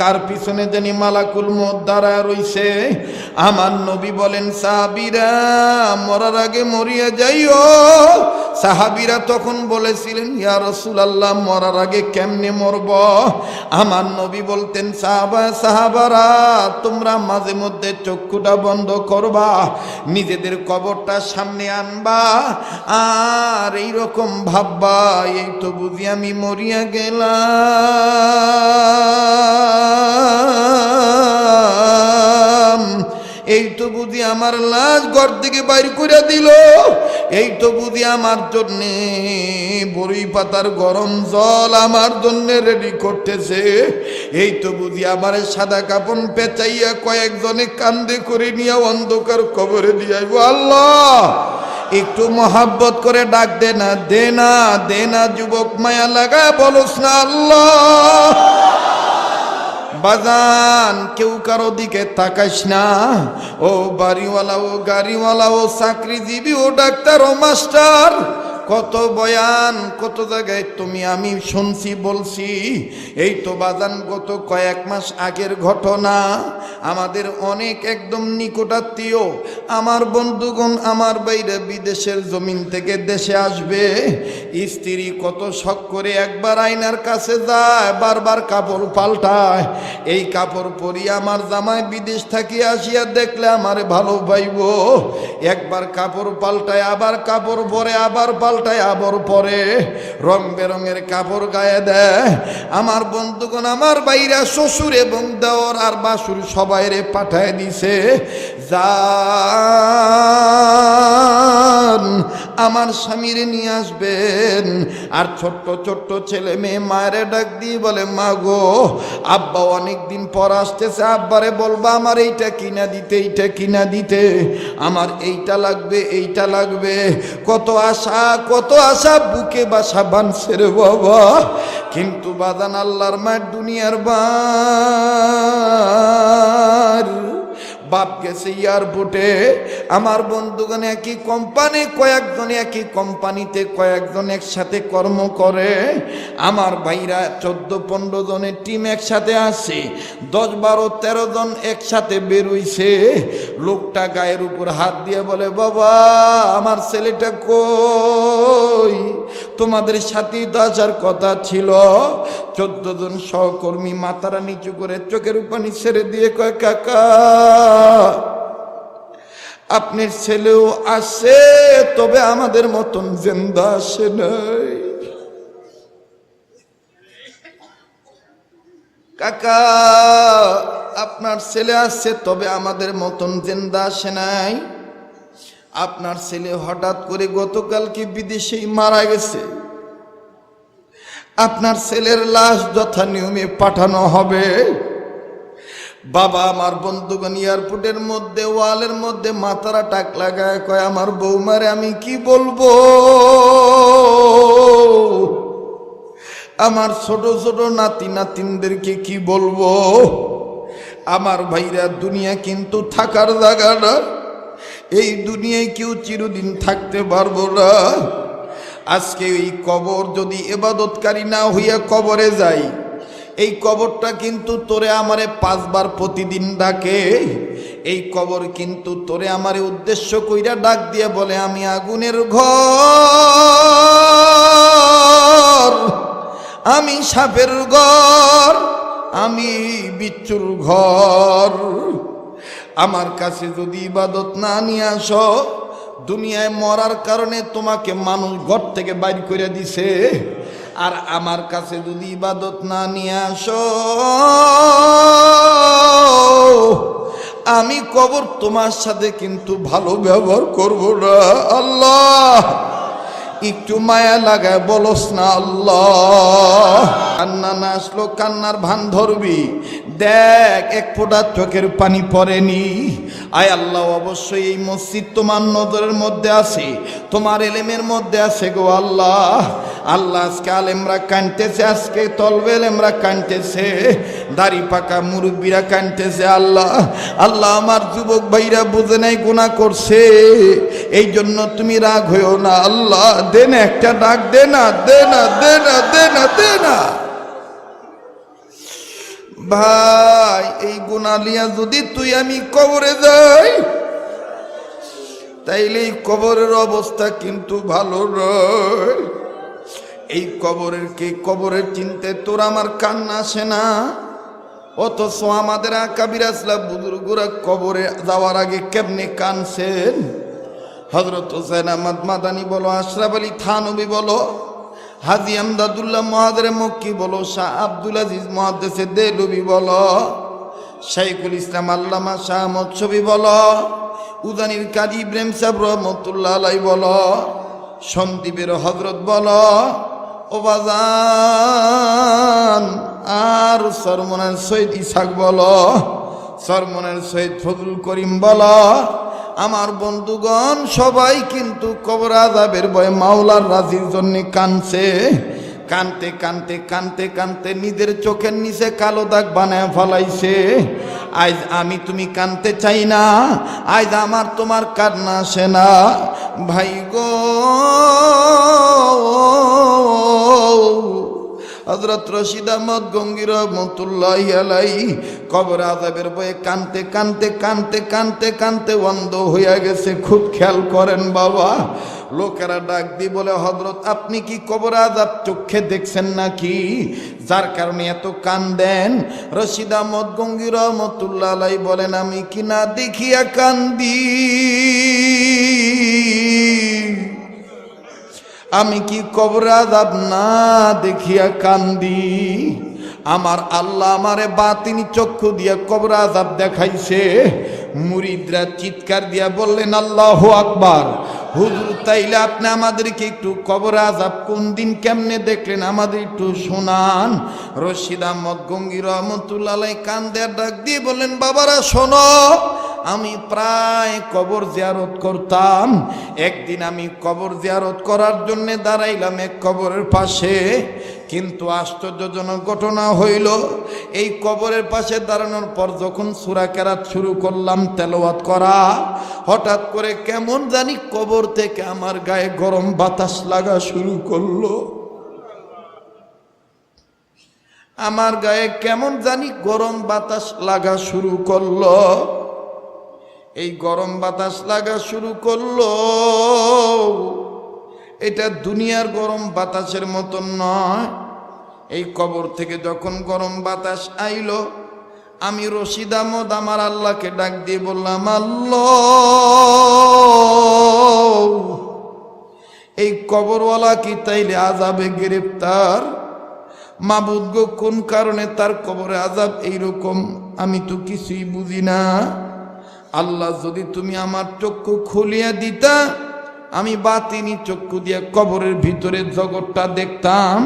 কার পিছনে জানি মালাকুল মত দাঁড়ায় রইছে? আমার নবী বলেন সাবিরা মরার আগে মরিয়া যাইও। সাহাবিরা তখন বলেছিলেন, ইয়া রসুল আল্লাহ মরার আগে কেমনে মরব? আমার নবী বলতেন, সাহাবা, সাহাবারা, তোমরা মাঝে মধ্যে চক্ষুটা বন্ধ করবা, নিজেদের কবরটা সামনে আনবা, আর এইরকম ভাববা, এই তো বুঝি আমি মরিয়া গেলাম। এই তো বুঝি আমার লাশ ঘর থেকে বাইর করে দিল। এই তো বুঝি আমার জন্যে বড়ি পাতার গরম জল আমার জন্যে রেডি করতেছে। এই তো বুঝি আমার সাদা কাপড় পেঁচাইয়া কয়েকজনে কান্দে করে নিয়ে অন্ধকার কবরে দিয়ে আল্লাহ! একটু মহাব্বত করে ডাক দে না দে না দে না, যুবক মায়া লাগায় বলস না, আল্লাহ! বাজান, কেউ কারও দিকে তাকাইস না। ও বাড়িওয়ালা, ও গাড়িওয়ালা, ও চাকরিজীবী, ও ডাক্তার, ও মাস্টার। কত বয়ান, কত জায়গায় তুমি আমি শুনছি, বলছি। এই তো বাজান, গত কয়েক মাস আগের ঘটনা। আমাদের অনেক একদম নিকটাত্মীয়। আমার বন্ধুগণ আমার বাইরে বিদেশের জমিন থেকে দেশে আসবে। স্ত্রী কত শখ করে একবার আয়নার কাছে যায়, বারবার কাপড় পাল্টায়। এই কাপড় পরি আমার জামাই বিদেশ থাকি আসিয়া দেখলে আমারে ভালো পাইব। একবার কাপড় পাল্টায়, আবার কাপড় পরে, আবার পাল্টায়। আবার পরে, রং বেরঙের কাপড় গায়ে দেয়। আমার বন্ধুগণ, আমার বাইরা শ্বশুর এবং দেওর আর বাসুর সবাই রে পাঠায় দিছে। যান আমার স্বামীরে নিয়ে আসবেন। আর ছোট্ট ছোট্ট ছেলে মেয়ে মায়েরে ডাক দিয়ে বলে, মা গো, আব্বা অনেক দিন পর আসতেছে। আব্বারে বলবা, আমার এইটা কিনা দিতে, এইটা কিনা দিতে। আমার এইটা লাগবে এইটা লাগবে। কত আশা কত আশা, বুকে বাসা বানছে রে বাবা। কিন্তু বাদান আল্লাহর মায়ের দুনিয়ার বার। বাপ গেছে এয়ারপোর্টে আমার বন্ধুগণ একই কোম্পানি কয়েকজন একই কোম্পানিতে কয়েকজন একসাথে কর্ম করে। আমার ভাইরা চোদ্দ পনেরো জনের টিম একসাথে আসে দশ বারো তেরো জন একসাথে বেরোইছে। লোকটা গায়ের উপর হাত দিয়ে বলে, বাবা, আমার ছেলেটা কই? তোমাদের তো আসার কথা ছিল। চোদ্দ জন সহকর্মী মাথারা নিচু করে চোখের পানি ছেড়ে দিয়ে কয়, কাকা, আপনার ছেলেও আসে তবে আমাদের মতন জেন্দা আসে নাই। কাকা, আপনার ছেলে আসছে তবে আমাদের মতন জেন্দা আসে নাই। আপনার ছেলে হঠাৎ করে গতকালকে বিদেশেই মারা গেছে। আপনার ছেলের লাশ যথা নিয়মে পাঠানো হবে। বাবা আমার বন্ধুগণ, এয়ারপোর্টের মধ্যে, ওয়ালের মধ্যে মাথারা টাক লাগায় কয়, আমার বৌমারে আমি কি বলব? আমার ছোট ছোট নাতি নাতিনদেরকে কি বলব? আমার ভাইরা দুনিয়া কিন্তু থাকার জায়গা না। এই দুনিয়ায় কেউ চিরদিন থাকতে পারব না। আজকে এই কবর যদি এবাদতকারী না হইয়া কবরে যাই, এই কবরটা কিন্তু তোরে আমারে পাঁচবার প্রতিদিন ডাকে। এই কবর কিন্তু তোরে আমারে উদ্দেশ্য কইরা ডাক দিয়ে বলে, আমি আগুনের ঘর, আমি সাপের ঘর, আমি বিচ্ছুর ঘর। আমার কাছে যদি ইবাদত না নিয়ে আসো, দুনিয়ায় মরার কারণে তোমাকে মানুষ ঘর থেকে বাইর করে দিছে। আর আমার কাছে যদি ইবাদত না নিয়ে আসো, আমি কবর তোমার সাথে কিন্তু ভালো ব্যবহার করব না। আল্লাহ! একটু মায়া লাগায় বলস না আল্লাহ। কান্না না আসলো, কান্নার ভান ধরবি। দেখ, এক ফোঁটা চোখের পানি পড়েনি। আয় আল্লাহ, অবশ্যই এই মসজিদ তোমার নজরের মধ্যে আছে, তোমার এলেমের মধ্যে আছে গো আল্লাহ। আল্লাহ আজকে আলেমরা কানতেছে, আজকে তলবে এলেমরা কানতেছে, দাড়ি পাকা মুরব্বীরা কানতেছে, আল্লাহ আল্লাহ আমার যুবক ভাইরা বুঝে নাই গুণা করছে এই জন্য তুমি রাগ হইও না, আল্লাহ দে না একটা ডাক দে না দে না দে না দে না দে না। ভাই, এই গুনালিয়া যদি তুই আমি কবরে যাই তাইলে এই কবরের অবস্থা কিন্তু ভালো নয়। এই কবরের কি কবরের চিনতে তোর আমার কান্না আসে না? অথচ আমাদের আকাবির আসলা বুজুর্গরা কবরে যাওয়ার আগে কেমনে কানছেন? হজরত হোসেন আহমদ মাদানি বলো, আশরাফ আলী থানবী বলো, হাজি আমদাদুল্লাহ মহাদের মক্কি বলো, শাহ আব্দুল আজিজ মহাদেশে দেলবি বলো শাইকুল ইসলাম আল্লামা শাহ ছবি বলো উদানির কাজী ইব্রাহিম সাহেব রহমতুল্লাহ আলাই বলো, সন্দীপের হজরত বলো ও আর সরমনের সৈয়দ ইসাক বল, সরমনের সৈয়দ ফজল করিম বল। আমার বন্ধুগণ, সবাই কিন্তু কবর আজাবের ভয়ে মাওলার রাজির জন্য কানছে কানতে কানতে কানতে কানতে নিজের চোখের নিচে কালো দাগ বানায় ফলাইছে। আজ আমি তুমি কানতে চাই না, আজ আমার তোমার কান্না আসে না। ভাই গো হজরত রশিদ আহমদ গঙ্গির রহমতুল্লাহ আলাই কবর আজাবের বয়ে কানতে কানতে কানতে কানতে কানতে বন্ধ হইয়া গেছে। খুব খেয়াল করেন বাবা। লোকেরা ডাক দি বলে হজরত আপনি কি কবর আজাব চোখে দেখছেন নাকি? যার কারণে এত কান দেন রশিদ আহমদ গঙ্গির রহমতুল্লাহ আলাই বলেন, আমি কি না দেখিয়া কান্দি? আমি কি কবর আজাব না দেখিয়া কান্দি? আমার আল্লাহ আমারে বাতিনি চক্ষু দিয়া কবর আজাব দেখাইছে। মুরিদরা চিৎকার দিয়া বললেন, আল্লাহ আকবার। হুজুর, তাইলে আপনি আমাদেরকে একটু কবর আজাব কোন দিন কেমনে দেখলেন? আমাদের একটু শোনান। রশিদ আহমদ গঙ্গি রহমতুল্লাহ কান দেয়ার ডাক দিয়ে বললেন, বাবারা, শোনো। আমি প্রায় কবর জিয়ারত করতাম। একদিন আমি কবর জিয়ারত করার জন্য দাঁড়াইলাম এক কবরের পাশে। কিন্তু আশ্চর্যজনক ঘটনা হইল, এই কবরের পাশে দাঁড়ানোর পর যখন সুরা কেরাত শুরু করলাম তেলাওয়াত করা, হঠাৎ করে কেমন জানি কবর থেকে আমার গায়ে গরম বাতাস লাগা শুরু করল। আমার গায়ে কেমন জানি গরম বাতাস লাগা শুরু করল। এই গরম বাতাস লাগা শুরু করল। এটা দুনিয়ার গরম বাতাসের মতন নয়। এই কবর থেকে যখন গরম বাতাস আইলো, আমি রশিদ আহমদ আমার আল্লাহকে ডাক দিয়ে বললাম, আল্লাহ, এই কবরওয়ালা কি তাইলে আজাবে গ্রেপ্তার মাবুদ গো কোন কারণে তার কবরে আজাব এইরকম? আমি তো কিছুই বুঝি না। আল্লাহ যদি তুমি আমার চক্ষু খুলিয়া দিতা, আমি বাতিনি চক্ষু দিয়ে কবরের ভিতরে জগৎটা দেখতাম।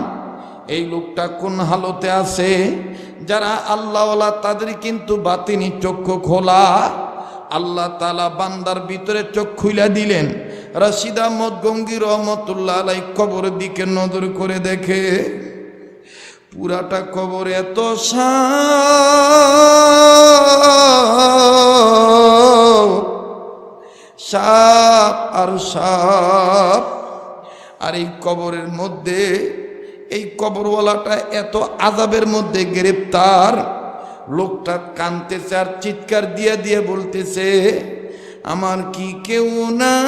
এই লোকটা কোন হালতে আছে? যারা আল্লাহওয়ালা তাদের কিন্তু বাতিনি চক্ষু খোলা। আল্লাহ তালা বান্দার ভিতরে চোখ খুইলা দিলেন। রশিদ আহমদ গঙ্গি রহমতুল্লাহ আলাই কবরের দিকে নজর করে দেখে, পুরাটা কবর এত সাপ সাপ আর সাপ। আর এই কবরের মধ্যে, এই কবরওয়ালাটা এত আজাবের মধ্যে গ্রেপ্তার। লোকটা কানতেছে আর চিৎকার দিয়ে দিয়ে বলতেছে, আমার কি কেউ নাই?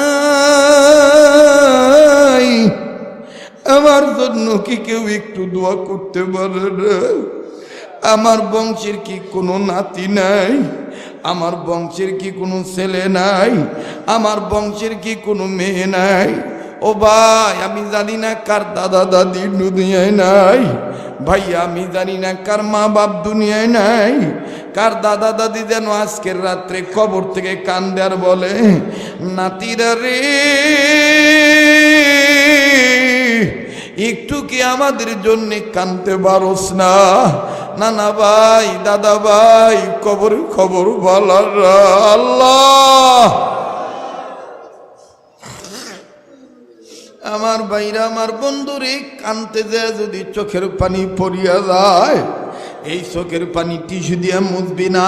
আমার জন্য কি কেউ একটু দোয়া করতে পারে না? আমার বংশের কি কোনো নাতি নাই? আমার বংশের কি কোনো ছেলে নাই? আমার বংশের কি কোনো মেয়ে নাই? ও ভাই, আমি জানি না কার দাদা দাদি দুনিয়ায় নাই। ভাই, আমি জানি না কার মা বাপ দুনিয়ায় নাই। কার দাদা দাদি যেন আজকের রাত্রে কবর থেকে কান্দে আর বলে, নাতিরা রে, একটু কি আমাদের জন্যে কানতে পারস না? না না ভাই, দাদা ভাই, কবর, খবর বলার আল্লাহ। আমার ভাইরা, আমার বন্ধুরে কানতে যায় যদি চোখের পানি পড়িয়া যায়। এই চোখের পানি টিস্যু দিয়ে মুছবি না,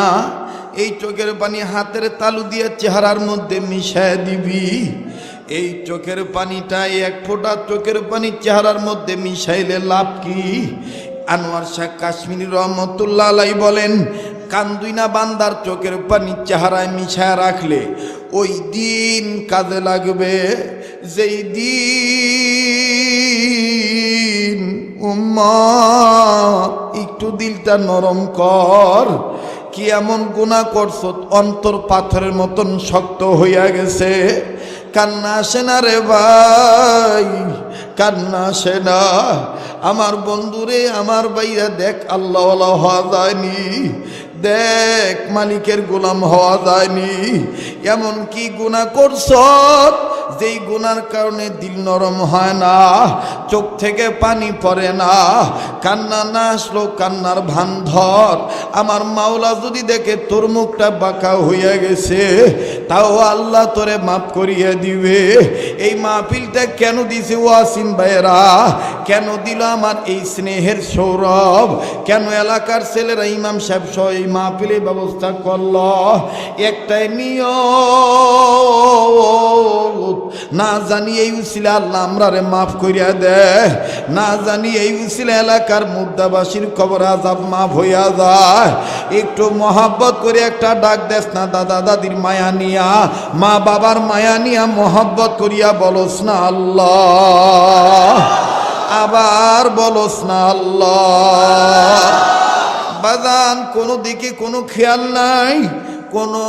এই চোখের পানি হাতের তালু দিয়ে চেহারার মধ্যে মিশায় দিবি। এই চোখের পানিটা এক ফোঁটা চোখের পানি চেহারার মধ্যে মিশাইলে লাভ কি? আনোয়ার শাহ কাশ্মীর রহমতুল্লাহ আলাই বলেন কান্দুই না বান্দার চোখের পানি চেহারায় মিশায় রাখলে ওই দিন কাজে লাগবে, যেই দিন একটু দিলটা নরম কর, কি এমন গুণা করছ? অন্তর পাথরের মতন শক্ত হইয়া গেছে। কান্না আসে না রে ভাই, কান্না আসে না। আমার বন্ধুরে, আমার বাইরা দেখ আল্লাহ হওয়া যায়নি। দেখ মালিকের গোলাম হওয়া যায়নি। এমন কি গুণা করছ? যেই গুনার কারণে দিল নরম হয় না, চোখ থেকে পানি পড়ে না, কান্না না আসলো, কান্নার ভান ধর। আমার মাওলা যদি দেখে তোর মুখটা বাঁকা হইয়া গেছে, তাও আল্লাহ তোরে মাফ করিয়ে দিবে। এই মাহফিলটা কেন দিছে ওয়াসিম ভাইয়েরা? কেন দিল আমার এই স্নেহের সৌরভ? কেন এলাকার ছেলেরা ইমাম সাহেব সহ এই মাহফিলের ব্যবস্থা করল। একটাই নিয়ম, না জানি এই উসিলা আল্লাহ আমরা রে মাফ করিয়া দে, না জানি এই উসিলা এলাকার মুর্দাবাসীর খবর আজাব মাফ হইয়া যায়। একটু মহাব্বত করে একটা ডাক দেস না, দাদা দাদির মায়া নিয়া, মা বাবার মায়া নিয়া মহাব্বত করিয়া বলস না আল্লাহ। আবার বলস না আল্লাহ। বাদান কোনো দিকে কোনো খেয়াল নাই কোনো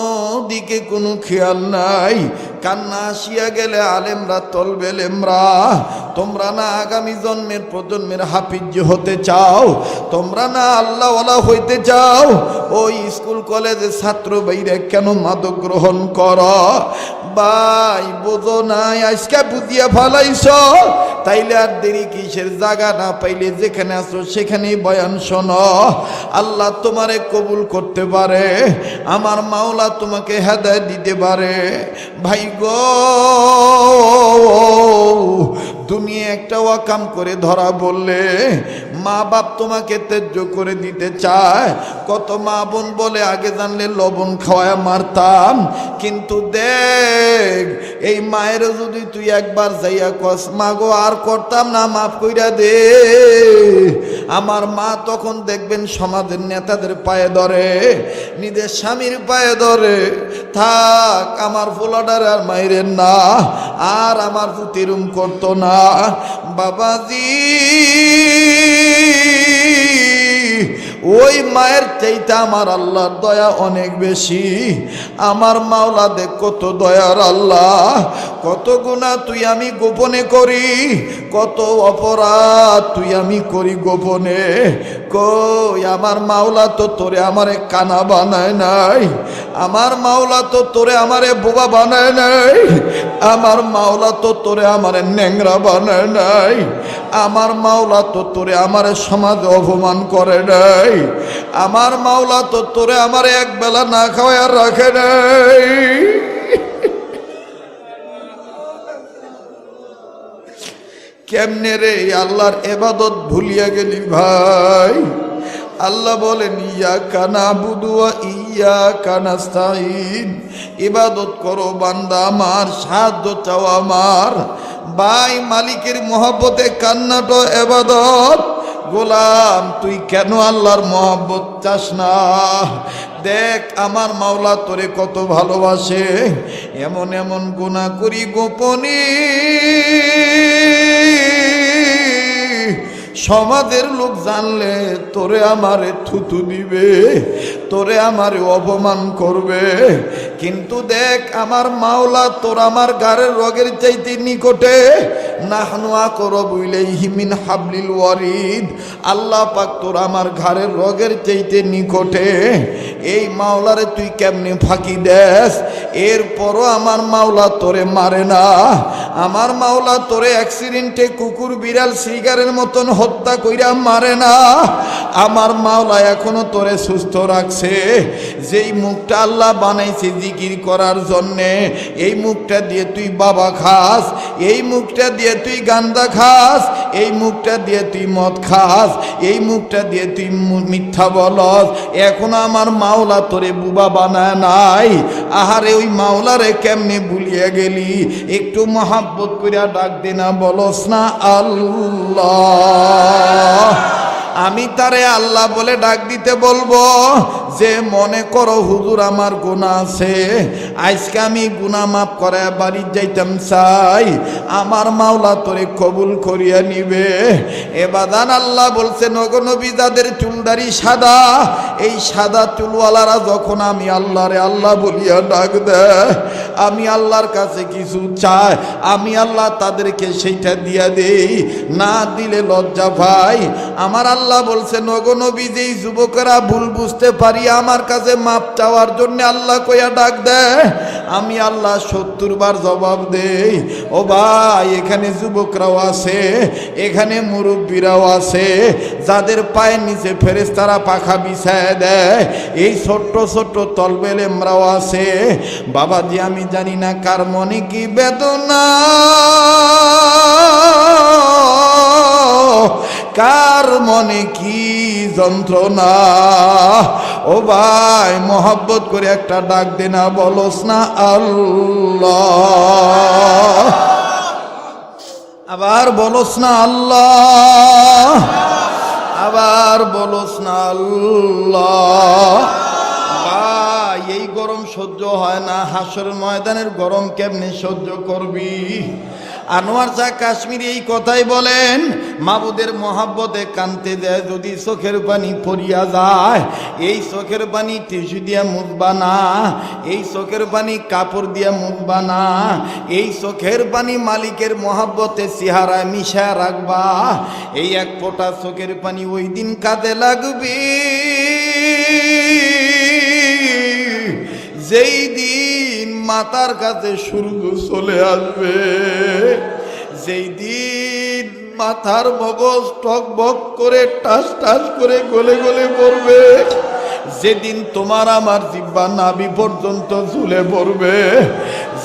দিকে কোনো খেয়াল নাই। কান্না আসিয়া গেলে আলেমরা তলবেলেমরা তোমরা না আগামী জন্মের প্রজন্মের হাফিজ হতে চাও। তোমরা না আল্লাহওয়ালা হইতে চাও। ওই স্কুল কলেজে ছাত্র বাইরে কেন মাদক গ্রহণ কর? ভাই, বোঝো নাই, আজকে বুঝিয়া ফালাইছ। তাইলে আর দেরি কিসের? জায়গা না পাইলে যেখানে আসো সেখানেই বয়ান শোনো। আল্লাহ তোমারে কবুল করতে পারে, আমার মাওলা তোমাকে হেদায় দিতে পারে। ভাই গো দুনিয়া একটা ওয়াকাম করে ধরা বললে, মা বাপ তোমাকে তেজ্য করে দিতে চায়। কত মা বোন বলে, আগে জানলে লবণ খাওয়ায় মারতাম। কিন্তু দেখ, এই মায়ের যদি তুই একবার যাইয়া কস, মা গো, আর করতাম না, মাফ কইরা দে। আমার মা তখন দেখবেন সমাজের নেতাদের পায়ে ধরে, নিজের স্বামীর পায়ে ধরে, থাক, আমার ফুলাডার আর মায়ের না, আর আমার পুতিরুম করতো না। বাবাজি! ওই মায়ের চাইতে আমার আল্লাহর দয়া অনেক বেশি। আমার মাওলা দেখ কত দয়ার আল্লাহ, কত গুণা তুই আমি গোপনে করি, কত অপরাধ তুই আমি করি গোপনে। কই, আমার মাওলা তো তোরে আমারে কানা বানায় নাই, আমার মাওলা তো তোরে আমারে বোবা বানায় নাই, আমার মাওলা তো তোরে আমারে ন্যাংরা বানায় নাই, আমার মাওলা তো তোরে আমারে সমাজে অপমান করে নাই। আমার মাওলা তো তোরে আমার এক বেলা না খাওয়াই আর রাখে নাই। কেমনে রে আল্লাহর এবাদত ভুলিয়া গেলি ভাই? আল্লাহ বলেন, ইয়া কানা বুদুয়া, ইয়া কানাস্তাইন, ইবাদত করো বান্দা আমার, সাহায্য চাও আমার। ভাই মালিকের মহব্বতে কান্নাটো এবাদত। গোলাম, তুই কেন আল্লাহর মহব্বত চাস না? দেখ, আমার মাওলা তোরে কত ভালোবাসে। এমন এমন গুণা করি গোপনী। সমাজের লোক জানলে তোরে আমারে থুতু দিবে, তোরে আমারে অপমান করবে। কিন্তু দেখ, আমার মাওলা তোর আমার গাড়ের রগের চাইতে নিকটে হিমিন ওয়ারিদ। তোর আমার রগের চাইতে এই মাওলারে তুই কেমনে দেস? এরপরও আমার মাওলা তোরে মারে না। আমার মাওলা তোরে অ্যাক্সিডেন্টে কুকুর, বিড়াল, সিগারের মতন হত্যা কইরা মারে না। আমার মাওলা এখনও তোরে সুস্থ রাখছে। যেই মুখটা আল্লাহ বানাইছে জিকির করার জন্যে, এই মুখটা দিয়ে তুই বাবা খাস, এই মুখটা দিয়ে তুই গান্দা খাস, এই মুখটা দিয়ে তুই মদ খাস, এই মুখটা দিয়ে তুই মিথ্যা বলস। এখন আমার মাওলা তোরে বুবা বানায় নাই। আহারে ওই মাওলারে কেমনে ভুলিয়ে গেলি? একটু মহাব্বত করিয়া ডাক দে না বলস না আল্লাহ। الله আমি তারে আল্লাহ বলে ডাক দিতে বলব, যে মনে করো হুজুর আমার গুণা আছে, আজকে আমি গুণা মাফ করে বাড়ি যাইতাম চাই, আমার মাওলা তোরে কবুল করিয়া নিবে। এবাদান আল্লাহ বলছেন নবী, যাদের চুলদারি সাদা, এই সাদা চুলওয়ালারা যখন আমি আল্লাহরে আল্লাহ বলিয়া ডাক দেয়, আমি আল্লাহর কাছে কিছু চাই, আমি আল্লাহ তাদেরকে সেইটা দিয়া দেই, না দিলে লজ্জা ভাই, আমার আল্লাহ বলছে নগনবী যেই যুবকেরা ভুল বুঝতে পারি, আমার কাছে মাপ চাওয়ার জন্য আল্লাহ কইয়া ডাক দেয় আমি আল্লাহ সত্তর বার জবাব দেই। ও ভাই, এখানে যুবকরাও আছে, এখানে মুরব্বীরাও আছে, যাদের পায়ের নিচে ফেরেস্তারা পাখা বিছায় দেয়। এই ছোট্ট ছোট্ট তলবেলেমরাও আছে। বাবাজি, আমি জানি না কার মনে কি বেদনা। কার মনে কি যন্ত্রণা? ও ভাই, মোহব্বত করে একটা ডাক দে না বলস না আল্লাহ। আবার বলস না আল্লাহ। আবার বলস না আল্লাহ। এই গরম সহ্য হয় না। হাসর ময়দানের গরম কেমনে সহ্য করবি? আনোয়ার শাহ কাশ্মীর এই কথাই বলেন, মাবুদের মহাব্বতে কানতে দেয় যদি চোখের পানি পড়িয়া যায়। এই চোখের পানি টিস্যু দিয়া মুখবা না, এই চোখের পানি কাপড় দিয়া মুখবা না, এই চোখের পানি মালিকের মহাব্বতে চেহারায় মিশা রাখবা। এই এক ফোঁটা চোখের পানি ওই দিন কাঁদে লাগবে। যেই দিন মাতার কাছে সূর্য চলে আসবে। যেই দিন মাথার মগজ টক বক করে, টাস টাস করে গলে গলে পড়বে, যেদিন তোমার আমার জিব্বা নাবি পর্যন্ত ঝুলে পড়বে,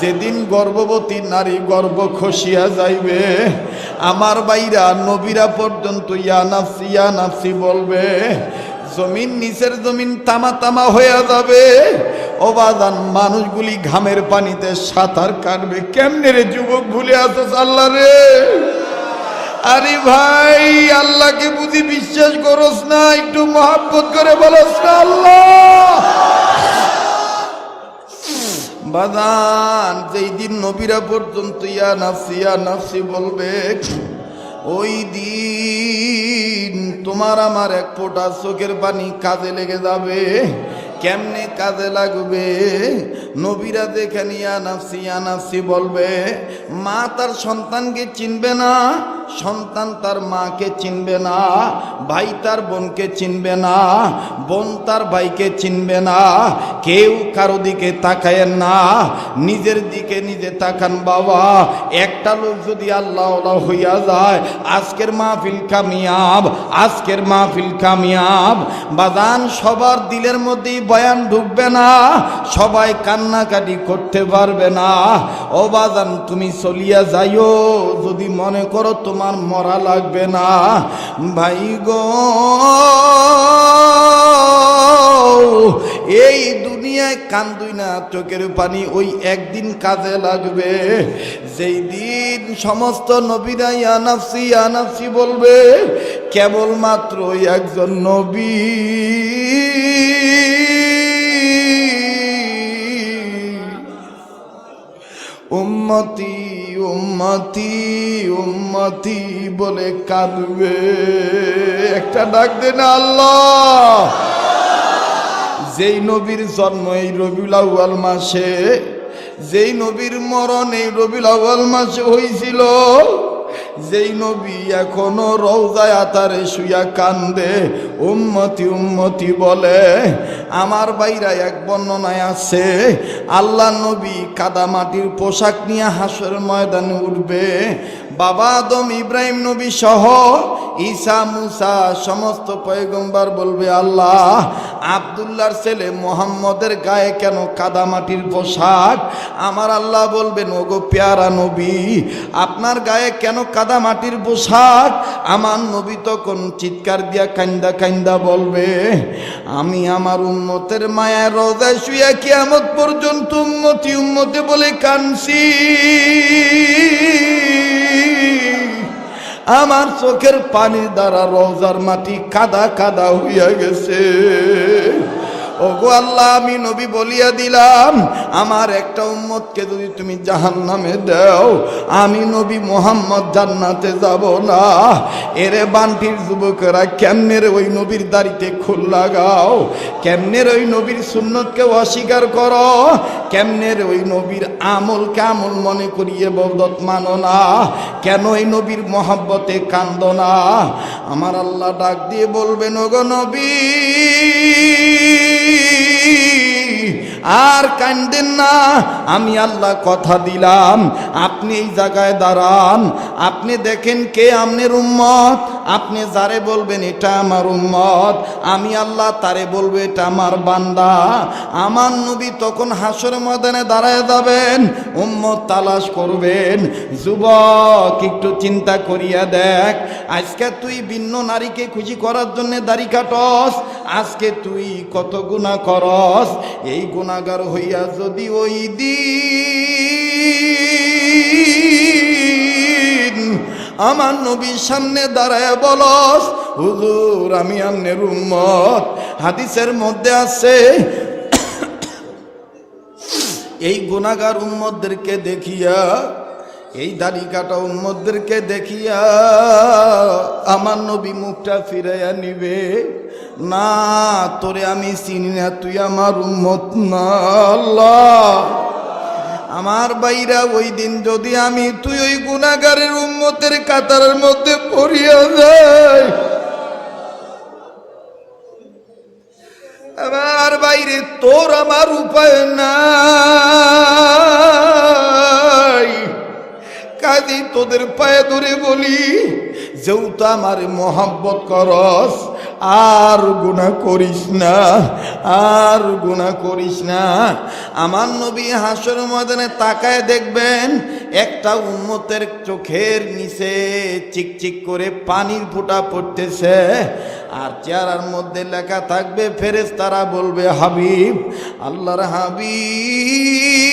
যেদিন গর্ভবতী নারী গর্ভ খসিয়া যাইবে, আমার বাইরা নবীরা পর্যন্ত ইয়া নাফসি ইয়া নাফসি বলবে, জমিন নিচের জমিন তামা তামা হয়ে যাবে অবাদান মানুষগুলি ঘামের পানিতে সাঁতার কাটবে। কেমনে রে যুবক ভুলে আসো আল্লাহ রে? আরে ভাই, আল্লাহকে বুঝি বিশ্বাস করস না, একটু মহাব্বত করে বলস না আল্লাহ। বাদান যেই দিন নবীরা পর্যন্ত, ইয়া নাফসি ইয়া নাফসি বলবে, ওই দিন তোমার আমার এক ফোঁটা চোখের পানি কাজে লেগে যাবে। কেমনে কাজে লাগবে? নবীরা দেখে নিয়ে নাফসি, ইয়া নাফসি বলবে, মা তার সন্তানকে চিনবে না সন্তান তার মাকে চিনবে না, ভাই তার বোনকে চিনবে না, বোন তার ভাইকে চিনবে না, কেউ কারও দিকে তাকায়েন না, নিজের দিকে নিজে তাকান বাবা। একটা লোক যদি আল্লাহ হইয়া যায়, আজকের মাহফিল কামিয়াব, আজকের মাহফিল কামিয়াব। বাদান সবার দিলের মধ্যেই বয়ান ঢুকবে না, সবাই কান্নাকাটি করতে পারবে না। ও বাদান তুমি চলিয়া যাইও, যদি মনে করো তোমার মরা লাগবে না। ভাই গো, এই দুনিয়ায় কান্দুই না, চোখের পানি ওই একদিন কাজে লাগবে। যেই দিন সমস্ত নবীরা ইয়ানাফসি ইয়ানাফসি বলবে, কেবলমাত্র একজন নবী। উম্মতি উম্মতি উম্মতি বলে কাঁদবে। একটা ডাক দেন আল্লাহ। যেই নবীর জন্ম এই রবিউল আউয়াল মাসে, যেই নবীর মরণ এই রবিউল আউয়াল মাসে হয়েছিল যেই নবী এখনও রৌজায় আতারে শুয়া কান্দে, উম্মতি উম্মতি বলে, আমার বাইরা এক বর্ণনায় আছে, আল্লাহ নবী কাদা মাটির পোশাক নিয়ে হাসের ময়দানে উঠবে বাবা আদম, ইব্রাহিম নবী সহ ঈসা, মুসা, সমস্ত পয়গম্বার বলবে, আল্লাহ আবদুল্লার ছেলে মোহাম্মদের গায়ে কেন কাদা মাটির পোশাক? আমার আল্লাহ বলবেন, ওগো পেয়ারা নবী, আপনার গায়ে কেন কাদা মাটির পোশাক? আমার নবী তখন চিৎকার দিয়া কান্দা কান্দা বলবে, আমি আমার উন্মতের মায়ের রোজায় শুয়া কিয়ামত পর্যন্ত উন্মতি উন্মতে বলে কানছি আমার চোখের পানি দ্বারা রোজার মাটি কাদা কাদা হইয়া গেছে। ওগো আল্লাহ, আমি নবী বলিয়া দিলাম, আমার একটা উম্মতকে যদি তুমি জাহান নামে দাও, আমি নবী মোহাম্মদ জান্নাতে যাব না। এরে বান্টির যুবকেরা কেমনের ওই নবীর দাড়িতে খুল লাগাও? কেমনের ওই নবীর সুন্নতকে অস্বীকার করো? কেমনের ওই নবীর আমল মনে করিয়ে বদত মানো না? কেন ওই নবীর মহাব্বতে কান্দ না? আমার আল্লাহ ডাক দিয়ে বলবেন, ওগো নবী আর কান্দেন না, আমি আল্লাহ কথা দিলাম। আপনি এই জায়গায় দাঁড়ান। আপনি দেখেন কে আমনের উম্মত। আপনি যারে বলবেন, এটা আমার উম্মত। আমি আল্লাহ তারে বলব, এটা আমার বান্দা। আমার নবী তখন হাসর ময়দানে দাঁড়ায় যাবেন, উম্মত তালাশ করবেন। যুবক, একটু চিন্তা করিয়া দেখ, আজকে তুই ভিন্ন নারীকে খুশি করার জন্য দাড়ি কাটস, আজকে তুই কত গুণা করস? এই গুণাগার হইয়া যদি ওই দিন আমার নবীর সামনে দাঁড়ায় বলস, হুজুর, আমি আমনের উম্মত। হাদিসের মধ্যে আছে, এই গুণাগার উম্মতদেরকে দেখিয়া, এই দাড়ি কাটা উম্মতদেরকে দেখিয়া আমার নবী মুখটা ফিরাইয়া নিবে। না, তোরে আমি চিনি না, তুই আমার উম্মত না, আল্লাহ। আমার বাইরা ওই দিন যদি আমি, তুই ওই গুণাগারের উন্মতের কাতারের মধ্যে পড়িয়া যায় আমার বাইরে তোর আমার উপায় নাই। কাজী তোদের পায়ে ধরে বলি যেহেতু আমার মহাব্বত করস। আর গুণা করিস না, আর গুণা করিস না। আমার নবী হাসর ময়দানে তাকায় দেখবেন, একটা উন্মতের চোখের নিচে চিকচিক করে পানির ফোঁটা পড়তেছে। আর চেহারার মধ্যে লেখা থাকবে ফেরেস তারা বলবে, হাবিব, আল্লাহর হাবিব।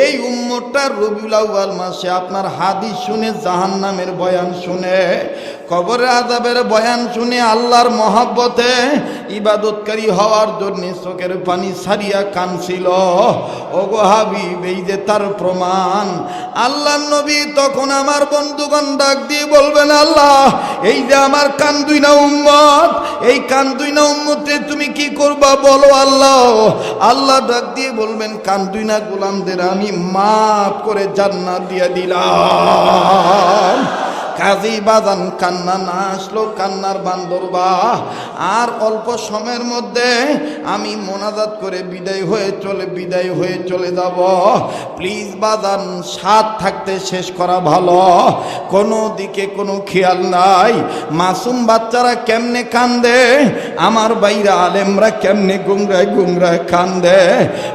এই উম্মতটা রবিউল আউ্বাল মাসে আপনার হাদিস শুনে জাহান্নামের বয়ান শুনে কবরের আজাবের বয়ান শুনে আল্লাহর মহাব্বতে ইবাদতকারী হওয়ার জন্য চোখের পানি সারিয়া কানছিল। ও গো হাবিব, এই যে তার প্রমাণ। আল্লাহ নবী তখন আমার বন্ধুগণ ডাক দিয়ে বলবেন, আল্লাহ, এই যে আমার কান দুই না উম্মত, এই কান দুই না উম্মতে তুমি কি করবা বলো আল্লাহ? আল্লাহ ডাক দিয়ে বলবেন, কান দুই না গোলামদের আমি মাফ করে জান্নাত দিয়ে দিলাম। কাজী বাজান কান্না না আসলো, কান্নার বান্দরবা আর অল্প সময়ের মধ্যে আমি মোনাজাত করে বিদায় হয়ে চলে, বিদায় হয়ে চলে যাব। প্লিজ বাজান সাত থাকতে শেষ করা ভালো। কোনো দিকে কোনো খেয়াল নাই। মাসুম বাচ্চারা কেমনে কান্দে? আমার বাইরা আলেমরা কেমনে গুমরায় গুমরায় কান্দে?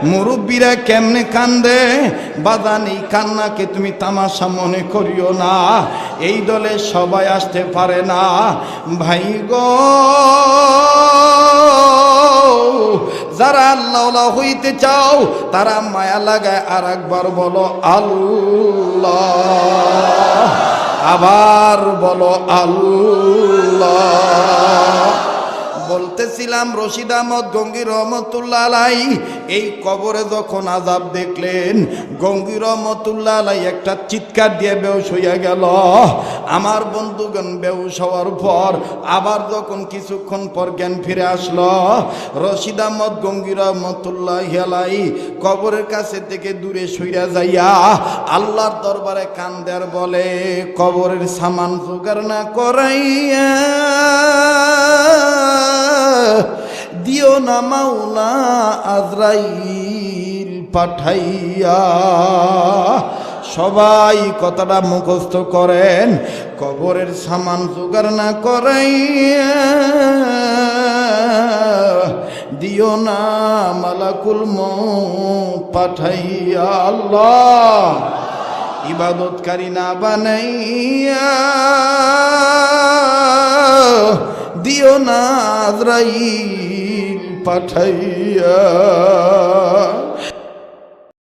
মুরব্বীরা কেমনে কান্দে? বাজান এই কান্নাকে তুমি তামাশা মনে করিও না। এই দলে সবাই আসতে পারে না। ভাই গো, যারা আল্লাহ হইতে চাও, তারা মায়া লাগায় আর একবার বলো আল্লাহ। আবার বলো আল্লাহ। বলতেছিলাম, রশিদ আহমদ গঙ্গি রহমতুল্লাহ আলাই, এই কবরে যখন আজাব দেখলেন গঙ্গি রহমতুল্লাহ আলাই একটা চিৎকার দিয়ে বেউস হইয়া গেল। আমার বন্ধুগণ বেউস হওয়ার পর আবার যখন কিছুক্ষণ পর জ্ঞান ফিরে আসলো, রশিদ আহমদ গঙ্গি রহমতুল্লাহ আলাই কবরের কাছে থেকে দূরে সইরা যাইয়া আল্লাহর দরবারে কান্দের বলে, কবরের সামান জোগাড় না করাইয়া দিও না মাওলা আজরাইল পাঠাইয়া। সবাই কথাটা মুখস্থ করেন, কবরের সামান জোগাড় না করাইয়া। দিও না মালাকুল পাঠাইয়া আল্লাহ, ইবাদতকারী না বানাইয়া। দিও না পাঠাইয়া।